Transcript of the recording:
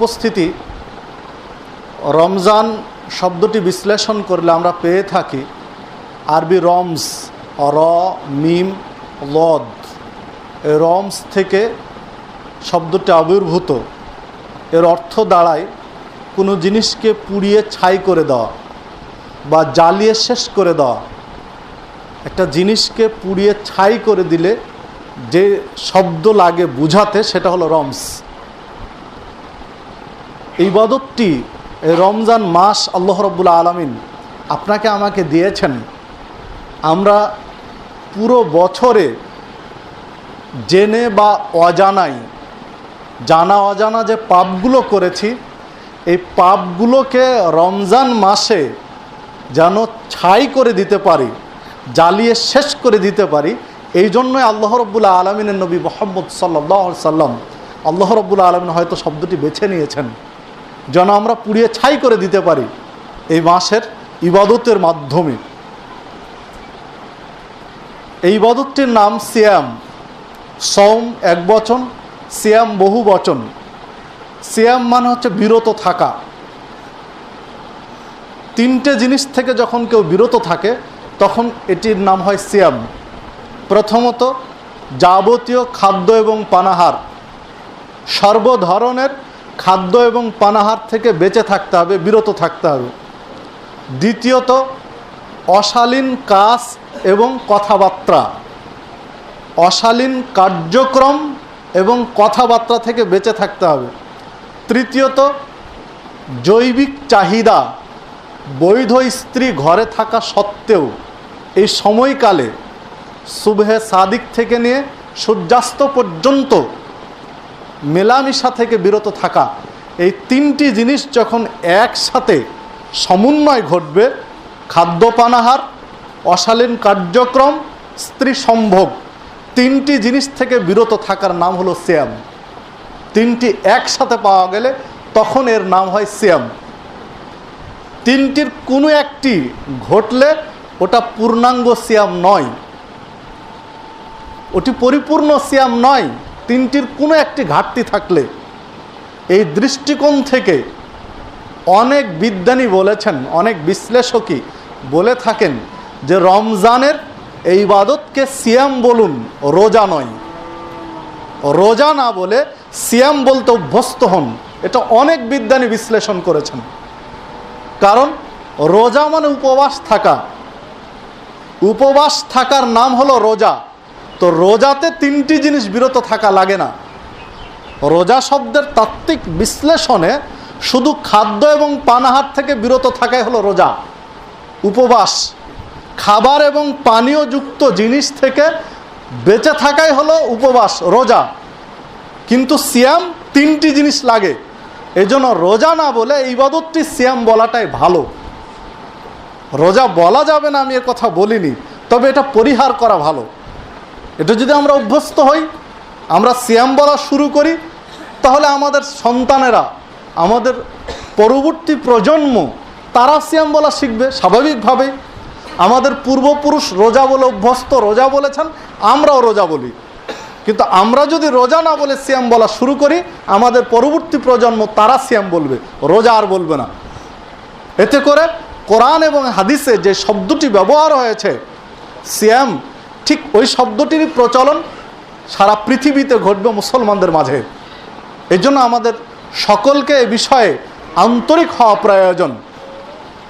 উপস্থিতি, রমজান শব্দটি বিশ্লেষণ করলে আমরা পেয়ে থাকি আরবি রমস র, মিম, লদ। রমস থেকে শব্দটি আবির্ভূত। এর অর্থ দাঁড়ায় কোনো জিনিসকে পুড়িয়ে ছাই করে দেওয়া বা জ্বালিয়ে শেষ করে দেওয়া। একটা জিনিসকে পুড়িয়ে ছাই করে দিলে যে শব্দ লাগে বুঝাতে সেটা হলো রমস ইবাদতটি রমজান মাস আল্লাহ রব্বুল আলমিন আপনাকে আমাকে দিয়েছেন। আমরা পুরো বছরে জেনে বা অজানাই, জানা অজানা যে পাপগুলো করেছি, এই পাপগুলোকে রমজান মাসে যেন ছাই করে দিতে পারি, জ্বালিয়ে শেষ করে দিতে পারি, এই জন্যই আল্লাহ রব্বুল্লা আলমিনের নবী মোহাম্মদ সাল্লাহ সাল্লাম আল্লাহ রব্বুল্লা আলমিন হয়তো শব্দটি বেছে নিয়েছেন। যেন আমরা পুড়িয়ে ছাই করে দিতে পারি এই মাসের ইবাদতের মাধ্যমে। এই ইবাদতটির নাম সিয়াম। সৌম এক বচন, সিয়াম বহু বচন। সিয়াম মানে হচ্ছে বিরত থাকা। তিনটে জিনিস থেকে যখন কেউ বিরত থাকে, তখন এটির নাম হয় সিয়াম। প্রথমত, যাবতীয় খাদ্য এবং পানাহার। সর্ব ধরনের খাদ্য এবং পানাহার থেকে বেঁচে থাকতে হবে, বিরত থাকতে হবে। দ্বিতীয়ত, অশালীন কাজ এবং কথাবার্তা। অশালীন কার্যক্রম এবং কথাবার্তা থেকে বেঁচে থাকতে হবে। তৃতীয়ত, জৈবিক চাহিদা। বৈধ স্ত্রী ঘরে থাকা সত্ত্বেও এই সময়কালে শুভে সাদিক থেকে নিয়ে সূর্যাস্ত পর্যন্ত মেলামেশা থেকে বিরত থাকা। এই তিনটি জিনিস যখন একসাথে সমন্বয় ঘটবে খাদ্য পানাহার অশালীন কার্যক্রম, স্ত্রী সম্ভোগ, তিনটি জিনিস থেকে বিরত থাকার নাম হলো সিয়াম। তিনটি একসাথে পাওয়া গেলে তখন এর নাম হয় সিয়াম। তিনটির কোনো একটি ঘটলে ওটা পূর্ণাঙ্গ সিয়াম নয়। ওটি পরিপূর্ণ সিয়াম নয়। তিনটির কোনো একটি ঘাটতি থাকলে এই দৃষ্টিকোণ থেকে অনেক বিজ্ঞানী বলেছেন, অনেক বিশ্লেষকই বলে থাকেন যে রমজানের এই ইবাদতকে সিয়াম বলুন, রোজা নয়। রোজা না বলে সিয়াম বলতে অভ্যস্ত হন। এটা অনেক বিজ্ঞানী বিশ্লেষণ করেছেন। কারণ রোজা মানে উপবাস থাকা। উপবাস থাকার নাম হলো রোজা। তো রোজাতে তিনটি জিনিস বিরত থাকা লাগে না। রোজা শব্দের তাত্ত্বিক বিশ্লেষণে শুধু খাদ্য এবং পানাহার থেকে বিরত থাকাই হলো রোজা। উপবাস, খাবার এবং পানীয়যুক্ত জিনিস থেকে বেঁচে থাকাই হলো উপবাস, রোজা। কিন্তু সিয়াম তিনটি জিনিস লাগে। এজন্য রোজা না বলে ইবাদতটি সিয়াম বলাটাই ভালো। রোজা বলা যাবে না, আমি এর কথা বলিনি, তবে এটা পরিহার করা ভালো। এটা যদি আমরা অভ্যস্ত হই, আমরা সিয়াম বলা শুরু করি, তাহলে আমাদের সন্তানেরা, আমাদের পরবর্তী প্রজন্ম, তারা সিয়াম বলা শিখবে স্বাভাবিকভাবে। আমাদের পূর্বপুরুষ রোজা বলে অভ্যস্ত, রোজা বলেছেন, আমরাও রোজা বলি। কিন্তু আমরা যদি রোজা না বলে সিয়াম বলা শুরু করি, আমাদের পরবর্তী প্রজন্ম তারা সিয়াম বলবে, রোজা আর বলবে না। এতে করে কোরআন এবং হাদিসে যে শব্দটি ব্যবহার হয়েছে, সিয়াম ঠিক ওই শব্দটির প্রচলন সারা পৃথিবীতে ঘটবে মুসলমানদের মাঝে। এজন্য আমাদের সকলকে এ বিষয়ে আন্তরিক হওয়া প্রয়োজন।